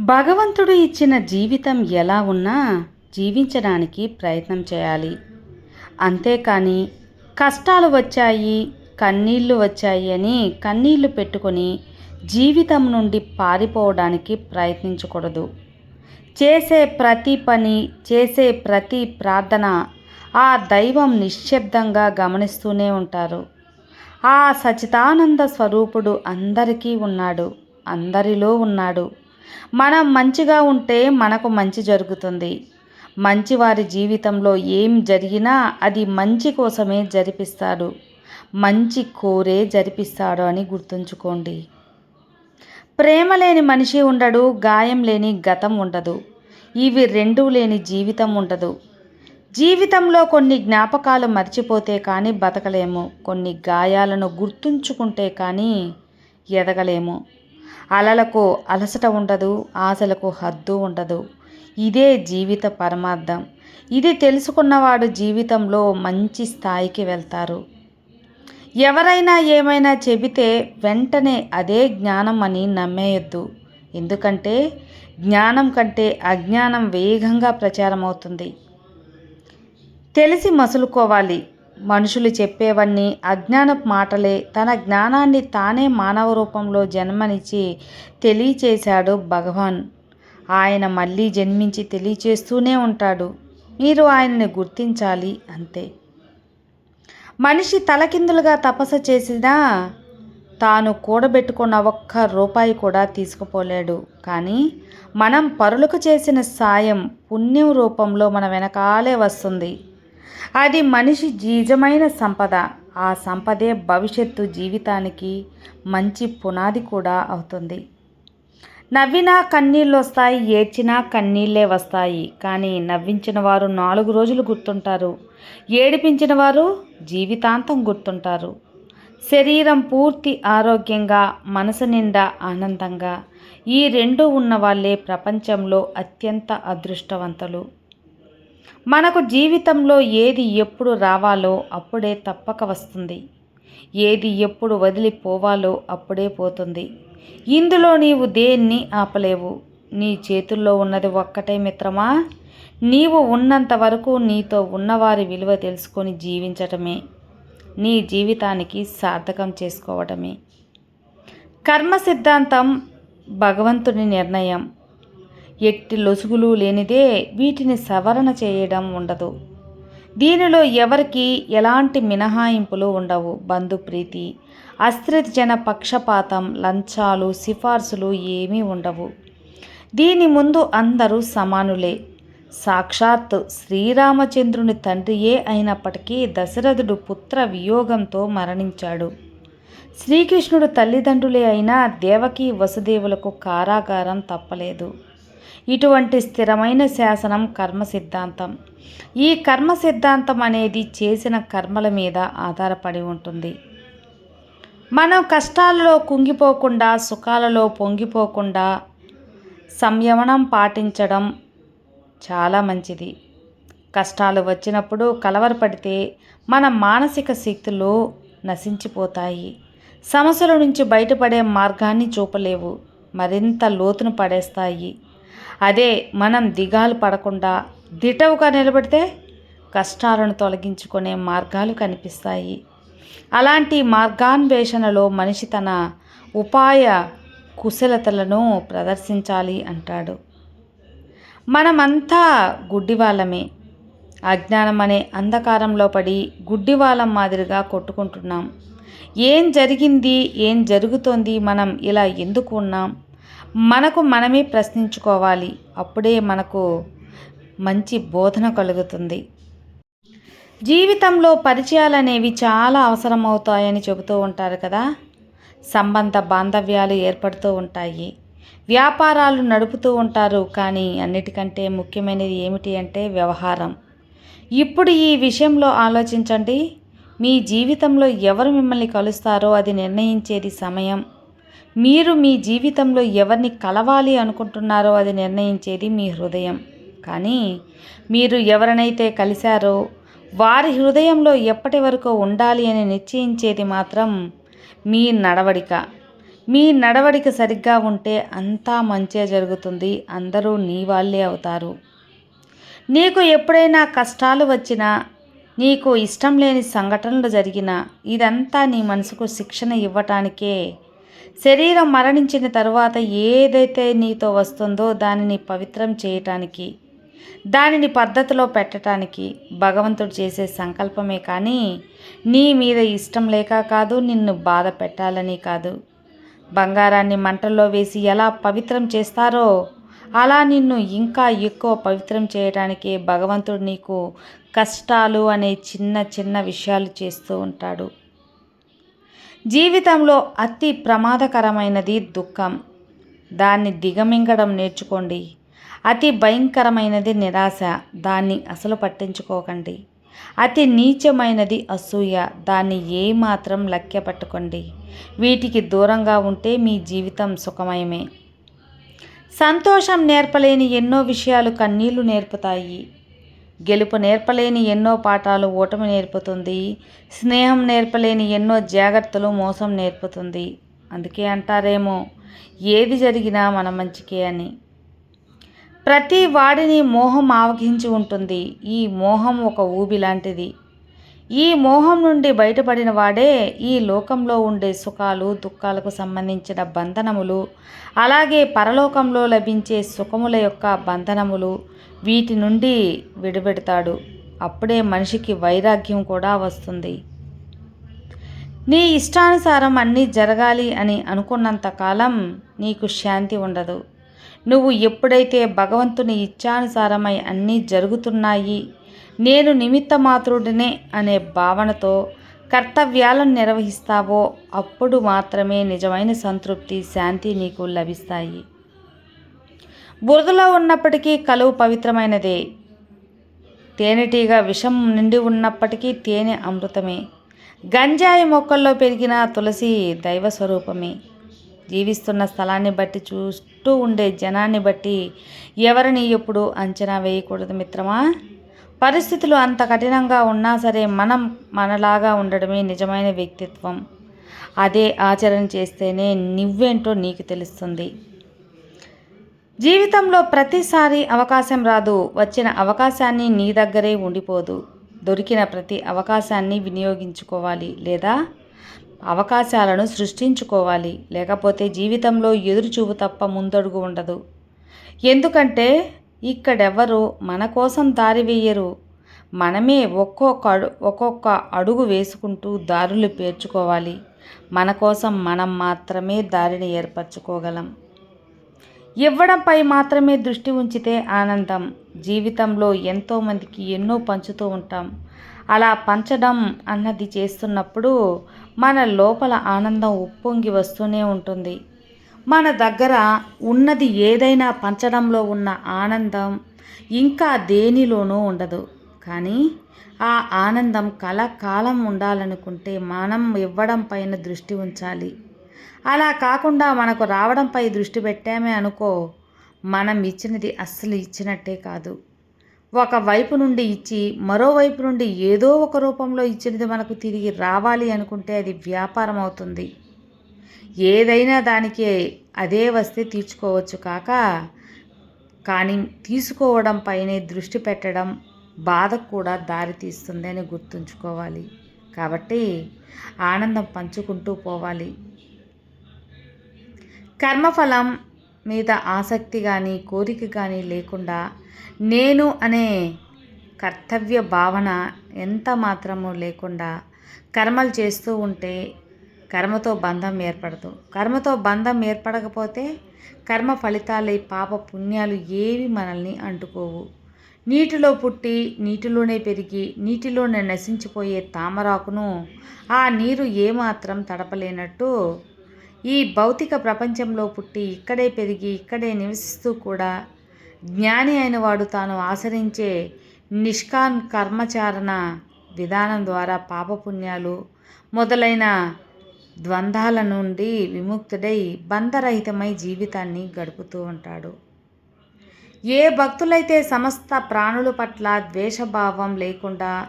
భగవంతుడు ఇచ్చిన జీవితం ఎలా ఉన్నా జీవించడానికి ప్రయత్నం చేయాలి. అంతేకాని కష్టాలు వచ్చాయి కన్నీళ్ళు వచ్చాయి అని కన్నీళ్ళు పెట్టుకొని జీవితం నుండి పారిపోవడానికి ప్రయత్నించకూడదు. చేసే ప్రతి పని చేసే ప్రతి ప్రార్థన ఆ దైవం నిశ్శబ్దంగా గమనిస్తూనే ఉంటారు. ఆ సచితానంద స్వరూపుడు అందరికీ ఉన్నాడు అందరిలో ఉన్నాడు. మనం మంచిగా ఉంటే మనకు మంచి జరుగుతుంది. మంచివారి జీవితంలో ఏం జరిగినా అది మంచి కోసమే జరిపిస్తాడు. మంచి కోరే జరిపిస్తాడు అని గుర్తుంచుకోండి. ప్రేమ లేని మనిషి ఉండడు గాయం లేని గతం ఉండదు. ఇవి రెండూ లేని జీవితం ఉండదు. జీవితంలో కొన్ని జ్ఞాపకాలు మర్చిపోతే కానీ బతకలేము. కొన్ని గాయాలను గుర్తుంచుకుంటే కానీ ఎదగలేము. అలలకు అలసట ఉండదు ఆశలకు హద్దు ఉండదు. ఇదే జీవిత పరమార్థం. ఇది తెలుసుకున్నవాడు జీవితంలో మంచి స్థాయికి వెళ్తారు. ఎవరైనా ఏమైనా చెబితే వెంటనే అదే జ్ఞానం అని నమ్మేయొద్దు. ఎందుకంటే జ్ఞానం కంటే అజ్ఞానం వేగంగా ప్రచారం అవుతుంది తెలిసి మసులుకోవాలి. మనుషులు చెప్పేవన్నీ అజ్ఞానపు మాటలే. తన జ్ఞానాన్ని తానే మానవ రూపంలో జన్మనిచ్చి తెలియచేశాడు భగవాన్. ఆయన మళ్ళీ జన్మించి తెలియచేస్తూనే ఉంటాడు. మీరు ఆయనని గుర్తించాలి అంతే. మనిషి తలకిందులుగా తపస్సు చేసినా తాను కూడబెట్టుకున్న ఒక్క రూపాయి కూడా తీసుకుపోలేడు. కానీ మనం పరులకు చేసిన సాయం పుణ్యం రూపంలో మన వెనకాలే వస్తుంది. అది మనిషి జీజమైన సంపద. ఆ సంపదే భవిష్యత్తు జీవితానికి మంచి పునాది కూడా అవుతుంది. నవ్వినా కన్నీళ్ళు వస్తాయి ఏడ్చినా కన్నీళ్ళే వస్తాయి. కానీ నవ్వించిన వారు నాలుగు రోజులు గుర్తుంటారు. ఏడిపించిన వారు జీవితాంతం గుర్తుంటారు. శరీరం పూర్తి ఆరోగ్యంగా మనసు నిండా ఆనందంగా. ఈ రెండు ఉన్న వాళ్ళే ప్రపంచంలో అత్యంత అదృష్టవంతులు. మనకు జీవితంలో ఏది ఎప్పుడు రావాలో అప్పుడే తప్పక వస్తుంది. ఏది ఎప్పుడు వదిలిపోవాలో అప్పుడే పోతుంది. ఇందులో నీవు దేన్ని ఆపలేవు? నీ చేతుల్లో ఉన్నది ఒక్కటే మిత్రమా? నీవు ఉన్నంత వరకు నీతో ఉన్నవారి విలువ తెలుసుకొని జీవించటమే. నీ జీవితానికి సార్థకం చేసుకోవటమే. కర్మ సిద్ధాంతం భగవంతుని నిర్ణయం. ఎట్టి లొసుగులు లేనిదే వీటిని సవరణ చేయడం ఉండదు. దీనిలో ఎవరికి ఎలాంటి మినహాయింపులు ఉండవు. బంధుప్రీతి అస్త్రజన పక్షపాతం లంచాలు సిఫార్సులు ఏమీ ఉండవు. దీని ముందు అందరూ సమానులే. సాక్షాత్ శ్రీరామచంద్రుని తండ్రియే అయినప్పటికీ దశరథుడు పుత్ర వియోగంతో మరణించాడు. శ్రీకృష్ణుడు తల్లిదండ్రులే అయినా దేవకి వసుదేవులకు కారాగారం తప్పలేదు. ఇటువంటి స్థిరమైన శాసనం కర్మ సిద్ధాంతం. ఈ కర్మ సిద్ధాంతం అనేది చేసిన కర్మల మీద ఆధారపడి ఉంటుంది. మనం కష్టాలలో కుంగిపోకుండా సుఖాలలో పొంగిపోకుండా సంయమనం పాటించడం చాలా మంచిది. కష్టాలు వచ్చినప్పుడు కలవరపడితే మన మానసిక శక్తులు నశించిపోతాయి. సమస్యల నుంచి బయటపడే మార్గాన్ని చూపలేవు. మరింత లోతును పడేస్తాయి. అదే మనం దిగాలు పడకుండా దిటవుగా నిలబడితే కష్టాలను తొలగించుకునే మార్గాలు కనిపిస్తాయి. అలాంటి మార్గాన్వేషణలో మనిషి తన ఉపాయ కుశలతలను ప్రదర్శించాలి అంటాడు. మనమంతా గుడ్డివాళ్ళమే. అజ్ఞానం అనే అంధకారంలో పడి గుడ్డివాళ్ళం మాదిరిగా కొట్టుకుంటున్నాం. ఏం జరిగింది? ఏం జరుగుతోంది? మనం ఇలా ఎందుకు ఉన్నాం? మనకు మనమే ప్రశ్నించుకోవాలి. అప్పుడే మనకు మంచి బోధన కలుగుతుంది. జీవితంలో పరిచయాలు అనేవి చాలా అవసరం అవుతాయని చెబుతూ ఉంటారు కదా? సంబంధ బాంధవ్యాలు ఏర్పడుతూ ఉంటాయి. వ్యాపారాలు నడుపుతూ ఉంటారు. కానీ అన్నిటికంటే ముఖ్యమైనది ఏమిటి అంటే వ్యవహారం. ఇప్పుడు ఈ విషయంలో ఆలోచించండి. మీ జీవితంలో ఎవరు మిమ్మల్ని కలుస్తారో అది నిర్ణయించేది సమయం. మీరు మీ జీవితంలో ఎవరిని కలవాలి అనుకుంటున్నారో అది నిర్ణయించేది మీ హృదయం. కానీ మీరు ఎవరినైతే కలిశారో వారి హృదయంలో ఎప్పటి వరకు ఉండాలి అని నిశ్చయించేది మాత్రం మీ నడవడిక. మీ నడవడిక సరిగ్గా ఉంటే అంతా మంచే జరుగుతుంది. అందరూ నీ వాళ్ళే అవుతారు. నీకు ఎప్పుడైనా కష్టాలు వచ్చినా నీకు ఇష్టం లేని సంఘటనలు జరిగినా ఇదంతా నీ మనసుకు శిక్షణ ఇవ్వటానికే శరీరం మరణించిన తరువాత ఏదైతే నీతో వస్తుందో దానిని పవిత్రం చేయటానికి దానిని పద్ధతిలో పెట్టడానికి భగవంతుడు చేసే సంకల్పమే కానీ నీ మీద ఇష్టం లేక కాదు నిన్ను బాధ పెట్టాలని కాదు. బంగారాన్ని మంటల్లో వేసి ఎలా పవిత్రం చేస్తారో అలా నిన్ను ఇంకా ఎక్కువ పవిత్రం చేయడానికి భగవంతుడు నీకు కష్టాలు అనే చిన్న చిన్న విషయాలు చేస్తూ ఉంటాడు. జీవితంలో అతి ప్రమాదకరమైనది దుఃఖం. దాన్ని దిగమింగడం నేర్చుకోండి. అతి భయంకరమైనది నిరాశ. దాన్ని అసలు పట్టించుకోకండి. అతి నీచమైనది అసూయ. దాన్ని ఏమాత్రం లక్ష్య పట్టుకోండి. వీటికి దూరంగా ఉంటే మీ జీవితం సుఖమయమే. సంతోషం నేర్పలేని ఎన్నో విషయాలు కన్నీళ్ళు నేర్పుతాయి. గెలుపు నేర్పలేని ఎన్నో పాఠాలు ఓటమి నేర్పుతుంది. స్నేహం నేర్పలేని ఎన్నో జాగ్రత్తలు మోసం నేర్పుతుంది. అందుకే అంటారేమో ఏది జరిగినా మన మంచికే అని. ప్రతి వాడిని మోహం ఆవగించి ఉంటుంది. ఈ మోహం ఒక ఊబి లాంటిది. ఈ మోహం నుండి బయటపడిన వాడే ఈ లోకంలో ఉండే సుఖాలు దుఃఖాలకు సంబంధించిన బంధనములు అలాగే పరలోకంలో లభించే సుఖముల యొక్క బంధనములు వీటి నుండి విడిపెడతాడు. అప్పుడే మనిషికి వైరాగ్యం కూడా వస్తుంది. నీ ఇష్టానుసారం అన్నీ జరగాలి అని అనుకున్నంత కాలం నీకు శాంతి ఉండదు. నువ్వు ఎప్పుడైతే భగవంతుని ఇచ్చానుసారమై అన్నీ జరుగుతున్నాయి నేను నిమిత్త మాత్రుడినే అనే భావనతో కర్తవ్యాలను నిర్వహిస్తావో అప్పుడు మాత్రమే నిజమైన సంతృప్తి శాంతి నీకు లభిస్తాయి. బురదలో ఉన్నప్పటికీ కలువు పవిత్రమైనదే. తేనెటీగ విషం నిండి ఉన్నప్పటికీ తేనె అమృతమే. గంజాయి మొక్కల్లో పెరిగిన తులసి దైవ స్వరూపమే. జీవిస్తున్న స్థలాన్ని బట్టి చూస్తూ ఉండే జనాన్ని బట్టి ఎవరిని ఎప్పుడు అంచనా వేయకూడదు మిత్రమా? పరిస్థితులు అంత కఠినంగా ఉన్నా సరే మనం మనలాగా ఉండడమే నిజమైన వ్యక్తిత్వం. అదే ఆచరణ చేస్తేనే నువ్వేంటో నీకు తెలుస్తుంది. జీవితంలో ప్రతిసారి అవకాశం రాదు. వచ్చిన అవకాశాన్ని నీ దగ్గరే ఉండిపోదు. దొరికిన ప్రతి అవకాశాన్ని వినియోగించుకోవాలి లేదా? అవకాశాలను సృష్టించుకోవాలి. లేకపోతే జీవితంలో ఎదురుచూపు తప్ప ముందడుగు ఉండదు. ఎందుకంటే ఇక్కడెవ్వరు మన కోసం దారి వేయరు. మనమే ఒక్కొక్క అడు ఒక్కొక్క అడుగు వేసుకుంటూ దారులు పేర్చుకోవాలి. మన కోసం మనం మాత్రమే దారిని ఏర్పరచుకోగలం. ఇవ్వడంపై మాత్రమే దృష్టి ఉంచితే ఆనందం. జీవితంలో ఎంతోమందికి ఎన్నో పంచుతూ ఉంటాం. అలా పంచడం అన్నది చేస్తున్నప్పుడు మన లోపల ఆనందం ఉప్పొంగి వస్తూనే ఉంటుంది. మన దగ్గర ఉన్నది ఏదైనా పంచడంలో ఉన్న ఆనందం ఇంకా దేనిలోనూ ఉండదు. కానీ ఆ ఆనందం కలకాలం ఉండాలనుకుంటే మనం ఇవ్వడం పైన దృష్టి ఉంచాలి. అలా కాకుండా మనకు రావడంపై దృష్టి పెట్టామే అనుకో మనం ఇచ్చినది అస్సలు ఇచ్చినట్టే కాదు. ఒక వైపు నుండి ఇచ్చి మరోవైపు నుండి ఏదో ఒక రూపంలో ఇచ్చినది మనకు తిరిగి రావాలి అనుకుంటే అది వ్యాపారం అవుతుంది. ఏదైనా దానికి అదే వస్తే తీర్చుకోవచ్చు కాక కానీ తీసుకోవడం పైనే దృష్టి పెట్టడం బాధకు కూడా దారితీస్తుంది అని గుర్తుంచుకోవాలి. కాబట్టి ఆనందం పంచుకుంటూ పోవాలి. కర్మఫలం మీద ఆసక్తి కానీ కోరిక కానీ లేకుండా నేను అనే కర్తవ్య భావన ఎంత మాత్రము లేకుండా కర్మలు చేస్తూ ఉంటే కర్మతో బంధం ఏర్పడదు. కర్మతో బంధం ఏర్పడకపోతే కర్మ ఫలితాలై పాప పుణ్యాలు ఏవి మనల్ని అంటుకోవు. నీటిలో పుట్టి నీటిలోనే పెరిగి నీటిలోనే నశించిపోయే తామరాకును ఆ నీరు ఏమాత్రం తడపలేనట్టు ఈ భౌతిక ప్రపంచంలో పుట్టి ఇక్కడే పెరిగి ఇక్కడే నివసిస్తూ కూడా జ్ఞాని అయిన వాడు తాను ఆచరించే నిష్కాన్ కర్మచారణ విధానం ద్వారా పాపపుణ్యాలు మొదలైన ద్వంద్వాల నుండి విముక్తుడై బంధరహితమై జీవితాన్ని గడుపుతూ ఉంటాడు. ఏ భక్తులైతే సమస్త ప్రాణుల పట్ల ద్వేషభావం లేకుండా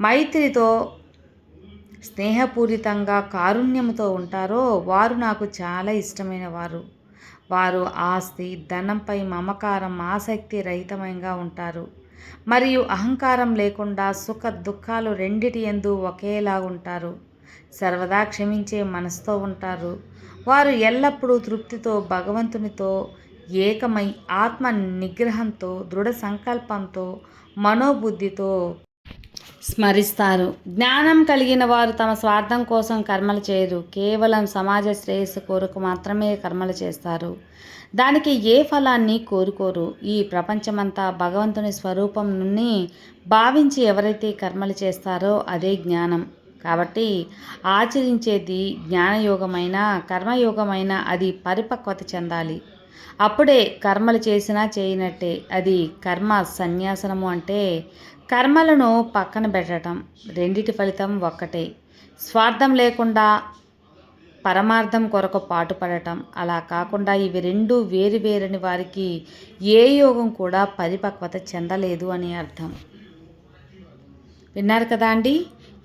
మైత్రితో స్నేహపూరితంగా కారుణ్యముతో ఉంటారో వారు నాకు చాలా ఇష్టమైన వారు. వారు ఆస్తి ధనంపై మమకారం ఆసక్తి రహితమంగా ఉంటారు. మరియు అహంకారం లేకుండా సుఖ దుఃఖాలు రెండిటి ఎందు ఒకేలా ఉంటారు. సర్వదా క్షమించే మనసుతో ఉంటారు. వారు ఎల్లప్పుడూ తృప్తితో భగవంతునితో ఏకమై ఆత్మ నిగ్రహంతో దృఢ సంకల్పంతో మనోబుద్ధితో స్మరిస్తారు. జ్ఞానం కలిగిన వారు తమ స్వార్థం కోసం కర్మలు చేయరు. కేవలం సమాజ శ్రేయస్సు కోరుకు మాత్రమే కర్మలు చేస్తారు. దానికి ఏ ఫలాన్ని కోరుకోరు. ఈ ప్రపంచమంతా భగవంతుని స్వరూపం నుండి భావించి ఎవరైతే కర్మలు చేస్తారో అదే జ్ఞానం. కాబట్టి ఆచరించేది జ్ఞానయోగమైన కర్మయోగమైన అది పరిపక్వత చెందాలి. అప్పుడే కర్మలు చేసినా చేయనట్టే. అది కర్మ సన్యాసనము అంటే కర్మలను పక్కన పెట్టడం రెండిటి ఫలితం ఒక్కటే. స్వార్థం లేకుండా పరమార్థం కొరకు పాటుపడటం. అలా కాకుండా ఇవి రెండు వేరు వేరని వారికి ఏ యోగం కూడా పరిపక్వత చెందలేదు అని అర్థం. విన్నారు కదా అండి?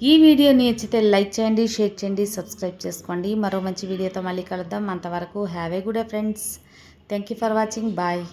ఈ వీడియో నచ్చితే లైక్ చేయండి షేర్ చేయండి సబ్స్క్రైబ్ చేసుకోండి. మరో మంచి వీడియోతో మళ్ళీ కలుద్దాం. అంతవరకు have a good friends. Thank you for watching. Bye.